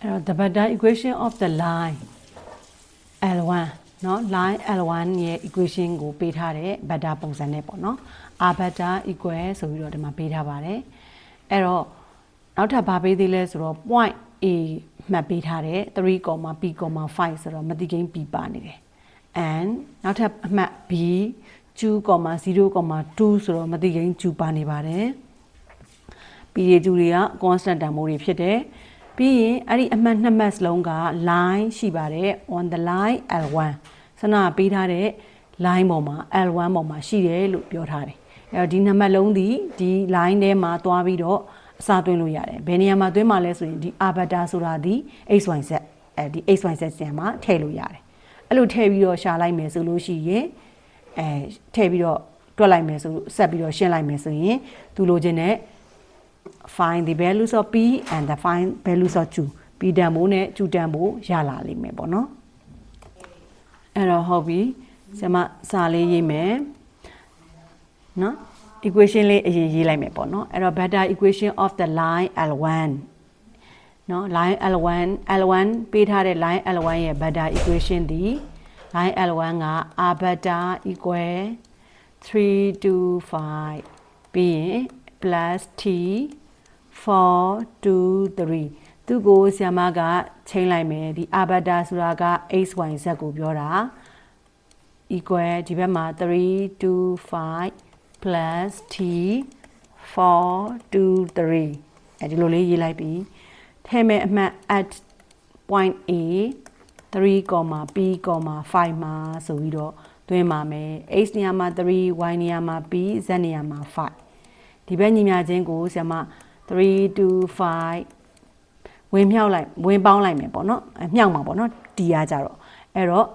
အဲ့တော့ the vector equation of the line L1 เนาะ line L1 ရဲ့ equation ကိုပေးထားတဲ့ vector ပုံစံနဲ့ပေါ့เนาะ r vector equal ဆိုပြီးတော့ဒီမှာပေးထားပါတယ်အဲ့တော့နောက်ထပ်ဘာပေးသေးလဲဆိုတော့ point A မှတ်ပေးထားတဲ့3, p, 5ဆိုတော့မတိကိန်း p ပါနေတယ် and နောက်ထပ်အမှတ် b 2,0,2ဆိုတော့မတိကိန်း2ပါနေပါတယ် p ရေကျူတွေက constant တန်ဖိုးတွေဖြစ်တယ် ပြီးရင်အဲ့ဒီအမှတ်နှစ်မှတ်စလုံးက line ရှိပါတယ် on the line L1 ဆန္ဒပေးထားတဲ့ line ပေါ်မှာ L1 ပေါ်မှာရှိတယ်လို့ပြောထားတယ်အဲ့တော့ဒီနှစ်မှတ်လုံးဒီဒီ line ထဲမှာသွားပြီးတော့အစာသွင်းလို့ရတယ်ဘယ်နေရာမှာသွင်းမှာလဲဆိုရင်ဒီ arbiter ဆိုတာဒီ xyz အဲဒီ xyz ဆင်မှာထည့်လို့ရတယ်အဲ့လိုထည့်ပြီးတော့ရှာလိုက်မယ်ဆိုလို့ရှိရင်အဲထည့်ပြီးတော့တွက်လိုက်မယ်ဆိုဆက်ပြီးတော့ရှင်းလိုက်မယ်ဆိုရင်သူလိုချင်တဲ့ find the values of p and the find values of q p တန်ဖိုးနဲ့ q တန်ဖိုးရလာလိမ့်မယ်ပေါ့နော်အဲ့တော့ဟုတ်ပြီဆရာမစာလေးရေးမယ်နော် equation လေးအရင်ရေးလိုက်မယ်ပေါ့နော်အဲ့တော့ beta equation of the line L1 နော် line L1 L1 ပေးထားတဲ့ line L1 ရဲ့ beta equation ဒီ line L1 က r beta equal 3 to 5ပြီးရင် plus t 4 2 3သူကိုဆ iam ကချိန်လိုက်မယ်ဒီ r beta ဆိုတာက x y z ကိုပြောတာ equal ဒီဘက်မှာ3 2 5 plus t 4 2 3အဲဒီလိုလေးရေးလိုက်ပြီထဲမဲ့အမှတ် at point a 3, p, 5မှာဆိုပြီးတော့တွင်းပါမယ် x နေရာမှာ3 y နေရာမှာ p z နေရာမှာ5 ဒီဘက်ညီမျှချင်းကိုဆရာမ3 2 5ဝင်မြောက်လိုက်ဝင်ပေါင်းလိုက်မယ်ပေါ့နော်အမြောက်မှာပေါ့နော်တီးရကြတော့အဲ့တော့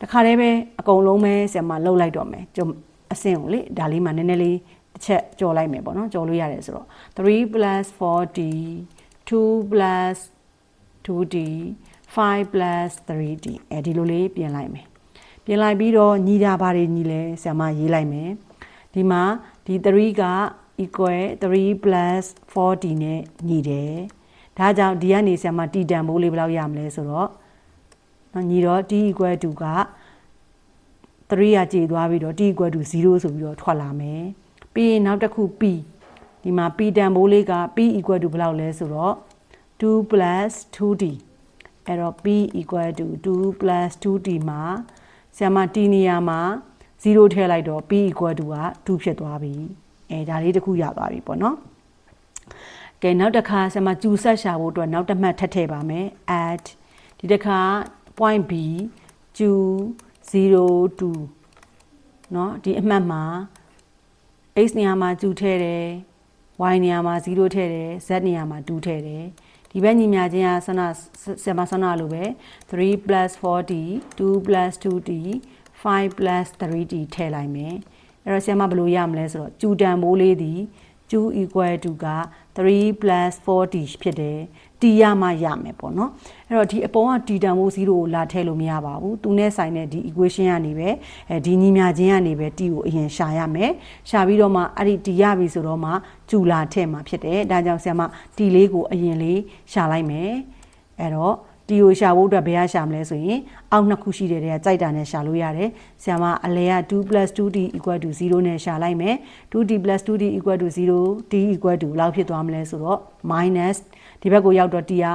တခါတည်းပဲအကုန်လုံးပဲဆရာမလှုပ်လိုက်တော့မယ်ကျုံအဆင့်ကိုလေဒါလေးမှနည်းနည်းလေးတစ်ချက်ကြော်လိုက်မယ်ပေါ့နော်ကြော်လို့ရတယ်ဆိုတော့3 4d 2 2d 5 3d အဲဒီလိုလေးပြင်လိုက်မယ်ပြင်လိုက်ပြီးတော့ညီတာဘာတွေညီလဲဆရာမရေးလိုက်မယ်ဒီမှာဒီ3က equal 3 4d နဲ့ညီတယ်ဒါကြောင့်ဒီကနေဆရာမတီတန်ဖိုးလေးဘယ်လောက်ရမလဲဆိုတော့နော်ညီတော့ t equal to က3ကကြေသွားပြီးတော့ t equal to 0ဆိုပြီးတော့ထွက်လာမယ်ပြီးရင်နောက်တစ်ခု p ဒီမှာ p တန်ဖိုးလေးက p equal to ဘယ်လောက်လဲဆိုတော့2 2d အဲ့တော့ p equal to 2 2d မှာဆရာမ t နေရာမှာ0ထည့်လိုက်တော့ p equal to က2ဖြစ်သွားပြီ အဲဒါလေးတစ်ခုရသွားပြီပေါ့နော်ကဲနောက်တစ်ခါဆရာမကျူဆက်ရှာဖို့အတွက်နောက်တစ်မှတ်ထပ်ထည့်ပါမယ် at ဒီတစ်ခါ point b ကျူ02เนาะဒီအမှတ်မှာ x နေရာမှာကျူထည့်တယ် y နေရာမှာ0ထည့်တယ် z နေရာမှာ2ထည့်တယ်ဒီဘက်ညီမျှချင်းကဆန္ဒဆရာမဆန္ဒလိုပဲ3 4d 2 2d 5 3d ထည့်လိုက်မယ် အဲ့တော့ဆရာမဘယ်လိုရမလဲဆိုတော့ကျူတန်မိုးလေးဒီကျူ equal to က3 4d ဖြစ်တယ်တီရမှရမယ်ပေါ့နော်အဲ့တော့ဒီအပေါ်ကတီတန်မိုး0ကိုလာထည့်လို့မရပါဘူးသူနဲ့ဆိုင်တဲ့ဒီ equation ကနေပဲအဲဒီညီမျှချင်းကနေပဲတီကိုအရင်ရှာရမယ်ရှာပြီးတော့မှအဲ့ဒီတီရပြီဆိုတော့မှကျူလာထည့်မှာဖြစ်တယ်ဒါကြောင့်ဆရာမတီလေးကိုအရင်လေးရှာလိုက်မယ်အဲ့တော့ တီကိုရှာဖို့အတွက်ဘယ်ကရှာမလဲဆိုရင်အောက်နှစ်ခုရှိတဲ့တဲ့ကကြိုက်တာနဲ့ရှာလို့ရတယ်။ဆရာမအလဲက 2 2d 0နဲ့ရှာလိုက်မယ်။ 2d 2d 0 d ဘယ်လောက်ဖြစ်သွားမလဲဆိုတော့ minus ဒီဘက်ကိုရောက်တော့ t က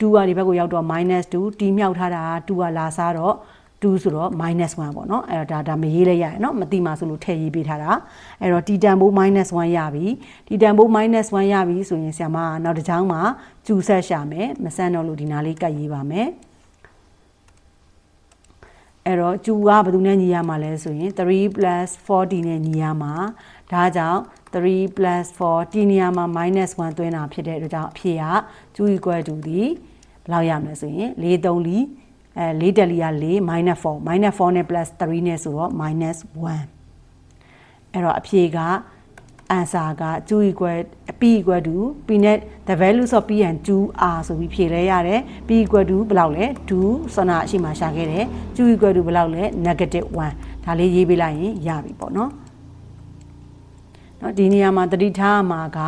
2ကဒီဘက်ကိုရောက်တော့ minus 2 t မြောက်ထားတာက2ကလာစားတော့ 2ဆိုတော့ minus 1ပေါ့နော်အဲ့တော့ဒါဒါမရေးလဲရရနော်မတိမှဆိုလို့ထည့်ရေးပေးထားတာအဲ့တော့ t တန်ဖိုး minus 1ရပြီ t တန်ဖိုး minus 1ရပြီဆိုရင်ဆရာမနောက်တစ်ချောင်းမှာကျူဆက်ရှာမယ်မဆန်းတော့လို့ဒီနားလေးကတ်ရေးပါမယ်အဲ့တော့ကျူကဘယ်သူနဲ့ညီရမှာလဲဆိုရင်3 4d နဲ့ညီရမှာဒါကြောင့်3 4ဒီနေရာမှာ -1 သွင်းတာဖြစ်တဲ့အတွက်ကြောင့်အဖြေက2 equal to ဒီဘယ်လောက်ရမလဲဆိုရင်4 3လီ အဲ4တက်လီက4 -4 -4 နဲ့ +3 နဲ့ဆိုတော့ -1 အဲ့တော့အဖြေက answer က2 equal p equal to p နဲ့ the values of p and 2 are ဆိုပြီးဖြေလဲရတယ် p equal to ဘယ်လောက်လဲ2ဆနာအရှိမှရှာခဲ့တယ်2 equal to ဘယ်လောက်လဲ negative 1ဒါလေးရေးပေးလိုက်ရင်ရပြီပေါ့နော်နော်ဒီနေရာမှာတတိထားမှာက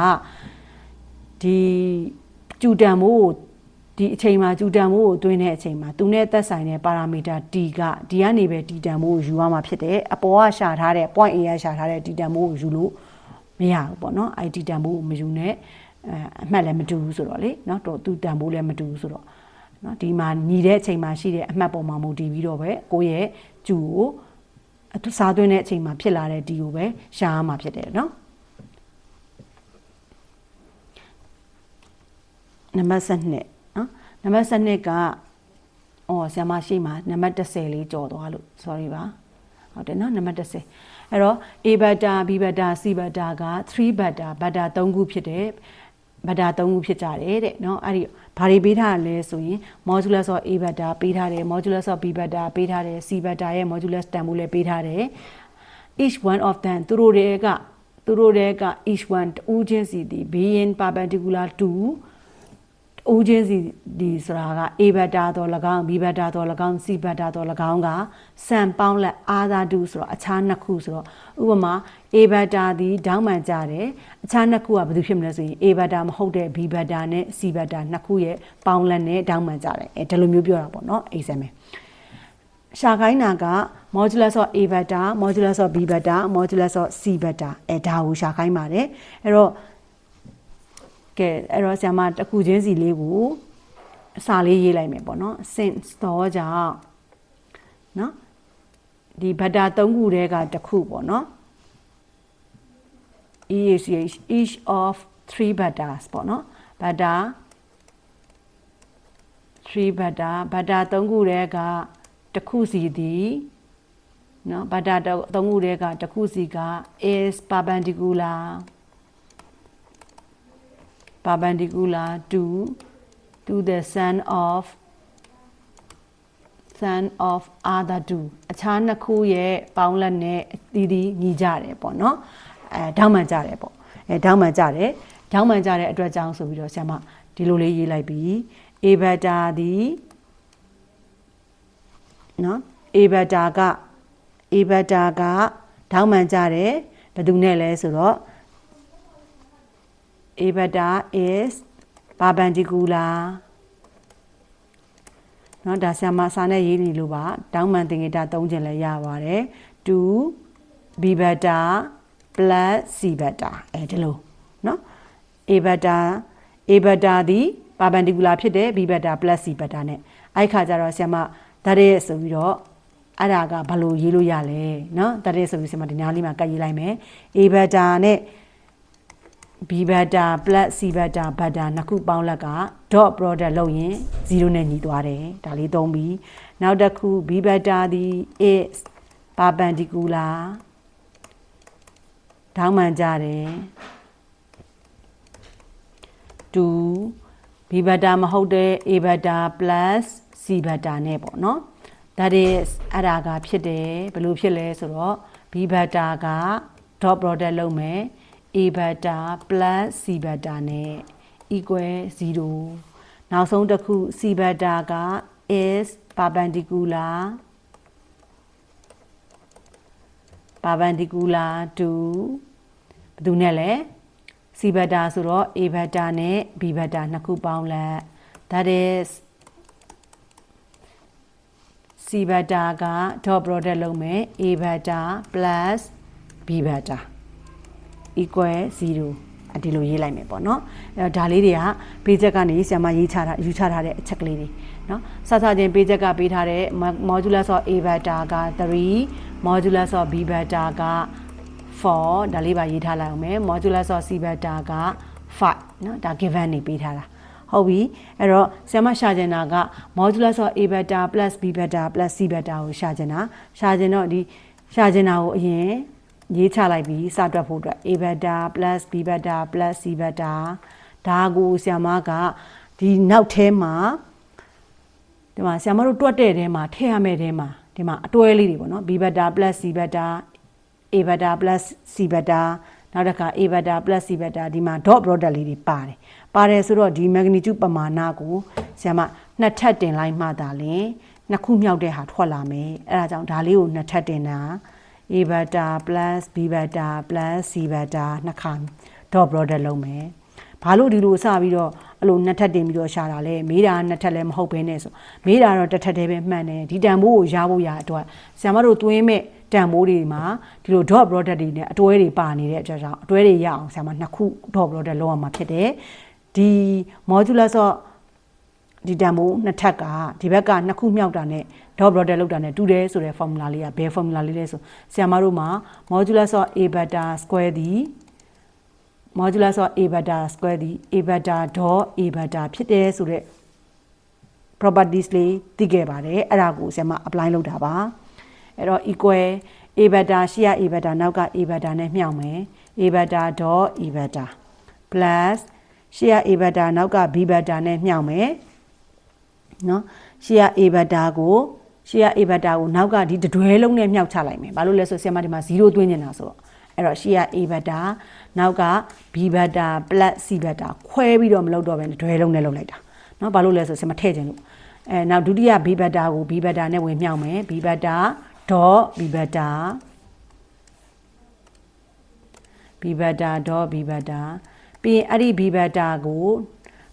ဒီကျူတန်မို့ ဒီအချိန်မှာဂျူတန်မိုးကိုတွင်းတဲ့အချိန်မှာသူနဲ့သက်ဆိုင်တဲ့ပါရာမီတာ t ကဒီကနေပဲတီတန်မိုးကိုယူရမှာဖြစ်တယ်အပေါ်ကရှာထားတဲ့ point A ကရှာထားတဲ့တီတန်မိုးကိုယူလို့မရဘူးပေါ့နော်အဲ့တီတန်မိုးကိုမယူနဲ့အဲအမှတ်လည်းမတူဘူးဆိုတော့လေเนาะတော့သူတန်မိုးလည်းမတူဘူးဆိုတော့เนาะဒီမှာညီတဲ့အချိန်မှာရှိတဲ့အမှတ်ပေါ်မှာမူတည်ပြီးတော့ပဲကိုယ့်ရဲ့ဂျူကိုအထစားသွင်းတဲ့အချိန်မှာဖြစ်လာတဲ့ဒီကိုပဲရှာရမှာဖြစ်တယ်เนาะနံပါတ်7 နံပါတ်7ကအော်ဆရာမရှိမှာနံပါတ်10လေးကြော်သွားလို့ sorry ပါဟုတ်တယ်နော်နံပါတ်10အဲ့တော့ A butter B butter C butter က3 butter butter 3ခုဖြစ်တယ် butter 3ခုဖြစ်ကြတယ်တဲ့နော်အဲ့ဒီဘာတွေပေးထားလဲဆိုရင် modulus of A butter ပေးထားတယ် modulus of B butter ပေးထားတယ် C butter ရဲ့ modulus တန်ဖိုးလည်းပေးထားတယ် each one of them သူတို့တွေကသူတို့တွေက each one တူးချင်းစီသည် being perpendicular to အိုးချင်းစီဒီဆိုတာက A ဘတ်တာတော့၎င်း B ဘတ်တာတော့၎င်း C ဘတ်တာတော့၎င်းကစံပေါင်းလက်အာသာတူဆိုတော့အခြားနှစ်ခုဆိုတော့ဥပမာ A ဘတ်တာဒီဒေါင်းမှန်ကြတယ်အခြားနှစ်ခုကဘာလို့ဖြစ်မလဲဆိုရင် A ဘတ်တာမဟုတ်တဲ့ B ဘတ်တာနဲ့ C ဘတ်တာနှစ်ခုရဲ့ပေါင်းလက်နဲ့ဒေါင်းမှန်ကြတယ်အဲဒီလိုမျိုးပြောတာပေါ့နော် example ရှာခိုင်းတာက modulus of A beta modulus of B beta modulus of C beta အဲဒါကိုရှာခိုင်းပါတယ်အဲ့တော့ ကဲအဲ့တော့ဆရာမတစ်ခုချင်းစီလေးကိုအစာလေးရေးလိုက်မယ်ပေါ့နော် since တော့ကြောင့်နော်ဒီဘတ်တာ၃ခုတည်းကတစ်ခုပေါ့နော် each each of 3 butters ပေါ့နော်ဘတ်တာ3 butter ဘတ်တာ၃ခုတည်းကတစ်ခုစီသည်နော်ဘတ်တာ၃ခုတည်းကတစ်ခုစီက is perpendicular perpendicular to to the sun of sun of other two အခြားနှစ်ခုရဲ့ပေါင်းလက်နဲ့အသီးသီးညီကြတယ်ပေါ့နော်အဲဓာတ်မှန်ကြတယ်ပေါ့အဲဓာတ်မှန်ကြတယ်ဓာတ်မှန်ကြတဲ့အတွက်ကြောင့်ဆိုပြီးတော့ဆရာမဒီလိုလေးရေးလိုက်ပြီး a beta ဒီနော် a beta က a beta ကဓာတ်မှန်ကြတယ်ဘယ်သူနဲ့လဲဆိုတော့ A beta is perpendicular เนาะဒါဆရာမစာနဲ့ရေးနေလို့ပါတောင်းမှန်သင်္ကေတသုံးခြင်းလည်းရပါတယ်2 B beta plus C beta အဲဒီလိုเนาะ A beta A beta ဒီ perpendicular ဖြစ်တယ် B beta plus C beta နဲ့အဲ့ခါကျတော့ဆရာမဒါရဲဆိုပြီးတော့အဲ့ဒါကဘယ်လိုရေးလို့ရလဲเนาะဒါရဲဆိုပြီးဆရာမဒီနားလေးမှာကတ်ရေးလိုက်မယ် A beta နဲ့ b beta plus c beta beta နှစ်ခုပေါင်းလက်က dot product လုပ်ရင်0နဲ့ညီသွားတယ်ဒါလေးသုံးပြီးနောက်တစ်ခု b beta ဒီ is perpendicular ဒေါင်းမှန်ကြတယ်2 b beta မဟုတ်တဲ့ a beta plus c beta နဲ့ပေါ့နော် that is အဲ့ဒါကဖြစ်တယ်ဘယ်လိုဖြစ်လဲဆိုတော့ b beta က dot product လုပ်မယ် a beta plus c beta နဲ့ equal 0နောက်ဆုံးတစ်ခု c beta က is perpendicular perpendicular to ဘယ်သူနဲ့လဲ c beta ဆိုတော့ a beta နဲ့ b beta နှစ်ခုပေါင်းလက် that is c beta က dot product လုပ်မယ် a beta plus b beta equal 0ဒီလိုရေးလိုက်မယ်ပေါ့နော်အဲဒါလေးတွေကဘေးချက်ကနေဆရာမရေးချတာယူချထားတဲ့အချက်ကလေးတွေနော်စသချင်းဘေးချက်ကပေးထားတဲ့ modulus of a vector က3 modulus of b vector က4ဒါလေးပါရေးထားလိုက်အောင်မယ် modulus of c vector က5နော်ဒါ given နေပေးထားတာဟုတ်ပြီအဲ့တော့ဆရာမရှာကျင်တာက modulus of a beta plus b beta plus c beta ကိုရှာကျင်တာရှာကျင်တော့ဒီရှာကျင်တာကိုအရင် ရေးချလိုက်ပြီးစတွက်ဖို့အတွက် a beta plus b beta plus c beta ဒါကိုဆရာမကဒီနောက်ထဲမှာဒီမှာဆရာမတို့တွက်တဲ့ထဲမှာထည့်ရမယ့်ထဲမှာဒီမှာအတွဲလေးတွေပေါ့နော် b beta plus c beta a beta plus c beta နောက်တစ်ခါ a beta plus c beta ဒီမှာ dot product လေးတွေပါတယ်ပါတယ်ဆိုတော့ဒီ magnitude ပမာဏကိုဆရာမနှစ်ထပ်တင်လိုက်မှသာလင်နှစ်ခုမြောက်တဲ့ဟာထွက်လာမယ်အဲဒါကြောင့်ဒါလေးကိုနှစ်ထပ်တင်တာ a beta plus b beta plus c beta နှစ်ခါ dot product လုပ်မယ်။ဘာဘာလို့ဒီလိုစပြီးတော့အဲ့လိုနှစ်ထပ်တင်ပြီးတော့ရှာတာလဲမေးတာကနှစ်ထပ်လည်းမဟုတ်ဘဲနဲ့ဆိုမေးတာတော့တစ်ထပ်တည်းပဲမှန်တယ်ဒီတန်ဖိုးကိုရဖို့ရအတွက်ဆရာမတို့သွင်းမဲ့တန်ဖိုးတွေမှာဒီလို dot product တွေနဲ့အတွဲတွေပါနေတဲ့အတွက်ကြောင့်အတွဲတွေရအောင်ဆရာမနှစ်ခု dot product လောက်ရမှာဖြစ်တယ်ဒီ modular ဆိုဒီတန်ဖိုးနှစ်ထပ်ကဒီဘက်ကနှစ်ခုမြောက်တာနဲ့ dot product လောက်တာနဲ့တူတယ်ဆိုတဲ့ formula လေးကဘယ် formula လေးလဲဆိုဆရာမတို့မှာ modular ဆို a beta square ဒီ modular ဆို a beta square ဒီ a beta dot a beta ဖြစ်တယ်ဆိုတဲ့ properties လေးသိခဲ့ပါတယ်အဲ့ဒါကိုဆရာမ apply လုပ်တာပါအဲ့တော့ equal a beta ရှိရ a beta နောက်က a beta နဲ့မြှောက်မယ် a beta dot a beta plus ရှိရ a beta နောက်က b beta နဲ့မြှောက်မယ်နော်ရှိရ a beta ကို ရှိရ a beta ကိုနောက်ကဒီတတွဲလုံးနဲ့မြှောက်ချလိုက်မယ်ဘာလို့လဲဆိုဆရာမဒီမှာ0သွင်းနေတာဆိုတော့အဲ့တော့ရှိရ a beta နောက်က b beta plus c beta ခွဲပြီးတော့မလုပ်တော့ဘဲနဲ့တွဲလုံးနဲ့လုပ်လိုက်တာเนาะဘာလို့လဲဆိုဆရာမထည့်ခြင်းလို့အဲနောက်ဒုတိယ b beta ကို b beta နဲ့ဝင်မြှောက်မယ် b beta dot b beta b beta dot b beta ပြီးရင်အဲ့ဒီ b beta ကို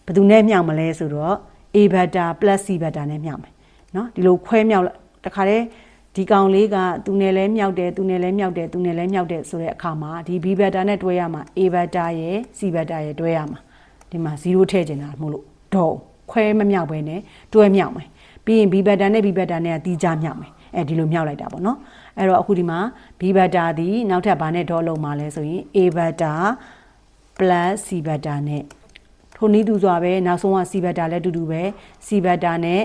ဘယ်သူနဲ့မြှောက်မလဲဆိုတော့ a beta plus c beta နဲ့မြှောက်မယ် နော်ဒီလိုခွဲမြောက်တခါတည်းဒီကောင်လေးကသူနယ်လဲမြောက်တယ်သူနယ်လဲမြောက်တယ်သူနယ်လဲမြောက်တယ်ဆိုတဲ့အခါမှာဒီ B vector နဲ့တွဲရမှာ A vector ရယ် C vector ရယ်တွဲရမှာဒီမှာ0ထည့်ကျင်တာမို့လို့ဒေါ်ခွဲမမြောက်ပဲနဲ့တွဲမြောက်မယ်ပြီးရင် B vector နဲ့ B vector နဲ့ကတီးကြမြောက်မယ်အဲဒီလိုမြောက်လိုက်တာပေါ့နော်အဲ့တော့အခုဒီမှာ B vector ဒီနောက်ထပ်ဘာနဲ့ဒေါ်လုံးမှာလဲဆိုရင် A vector plus C vector နဲ့ထိုနည်းတူစွာပဲနောက်ဆုံးက C vector လည်းတူတူပဲ C vector နဲ့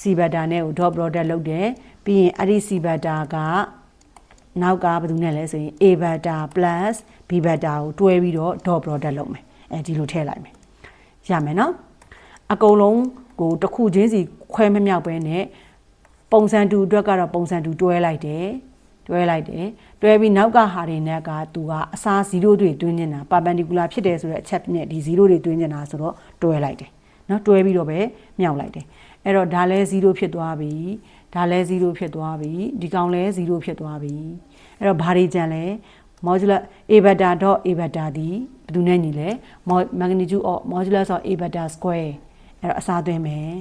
c beta နဲ့ကို dot product လုပ်တယ်ပြီးရင်အဲ့ဒီ c beta ကနောက်ကဘာလို့နဲ့လဲဆိုရင် a beta plus b beta ကိုတွဲပြီးတော့ dot product လုပ်မယ်အဲဒီလိုထည့်လိုက်မယ်ရမယ်နော်အကုန်လုံးကိုတစ်ခုချင်းစီခွဲမမြောက်ပဲနဲ့ပုံစံတူအတွက်ကတော့ပုံစံတူတွဲလိုက်တယ်တွဲလိုက်တယ်တွဲပြီးနောက်ကဟာတွေနဲ့ကသူကအစား0တွေတွင်းနေတာ perpendicular ဖြစ်တယ်ဆိုတဲ့အချက်နဲ့ဒီ0တွေတွင်းနေတာဆိုတော့တွဲလိုက်တယ်နော်တွဲပြီးတော့ပဲမြောက်လိုက်တယ် အဲ့တော့ဒါလဲ0ဖြစ်သွားပြီဒါလဲ0ဖြစ်သွားပြီဒီကောင်လဲ0ဖြစ်သွားပြီအဲ့တော့ဘာတွေကြံလဲ modular a beta dot a beta ဒီဘယ်သူနဲ့ညီလဲ magnitude of modulus of a beta square အဲ့တော့အစားသွင်းမယ်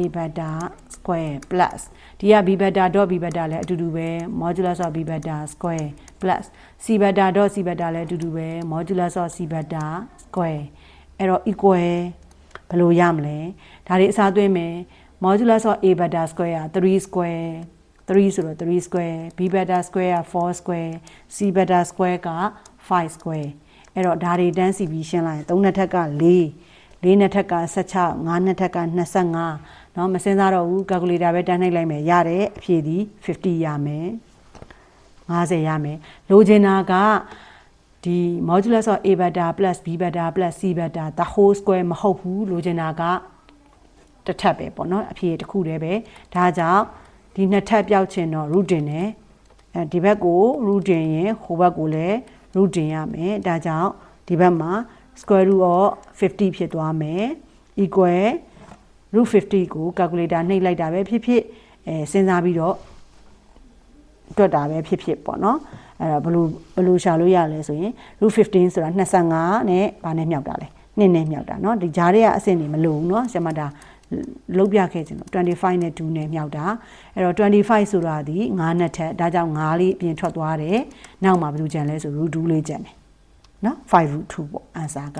a beta square plus ဒီက b beta dot b beta လည်းအတူတူပဲ modulus of b beta square plus c beta dot c beta လည်းအတူတူပဲ modulus of c beta square အဲ့တော့ equal ဘယ်လိုရမလဲဒါတွေအစားသွင်းမယ် modulus of a beta squareက3 square 3ဆိုတော့3 square b beta squareက4 square c beta squareက5 square အဲ့တော့ဒါတွေတန်းစီပြီးရှင်းလိုက်ရင်3နှစ်ထက်က4လေးနှစ်ထက်က16ငါးနှစ်ထက်က25เนาะမစင်းစားတော့ဘူး calculator ပဲတန်းနှိပ်လိုက်မယ်ရတယ်အဖြေဒီ50ရမယ်50ရမယ်လိုချင်တာက ဒီ modulus of a beta plus b beta plus c beta the whole square မဟုတ်ဘူးလိုချင်တာကတစ်ထပ်ပဲပေါ့နော်အဖြေတစ်ခုတည်းပဲဒါကြောင့်ဒီနှစ်ထပ်ပြောက်ချင်တော့ root တင်တယ်အဲဒီဘက်ကို root တင်ရင်ဟိုဘက်ကိုလည်း root တင်ရမယ်ဒါကြောင့်ဒီဘက်မှာ square root of 50ဖြစ်သွားမယ် equal root 50ကို calculator နှိပ်လိုက်တာပဲဖြစ်ဖြစ်အဲစဉ်းစားပြီးတော့ တွက်တာပဲဖြစ်ဖြစ်ပေါ့နော်အဲ့တော့ဘယ်လိုဘယ်လိုရှာလို့ရလဲဆိုရင် root 15ဆိုတာ25နဲ့ဗာနဲ့မြောက်တာလဲနှစ်နဲ့မြောက်တာเนาะဒီဂျားတွေကအဆင့်တွေမလို့เนาะဆရာမဒါလုံးပြခဲ့ခြင်းလို့25နဲ့2နဲ့မြောက်တာအဲ့တော့25ဆိုတာဒီ9နဲ့ထက်ဒါကြောင့်9လေးအပြင်ထွက်သွားတယ်နောက်မှာဘယ်လိုကြံလဲဆို root 2လေးကြံတယ်နော်5 root 2ပေါ့ answer က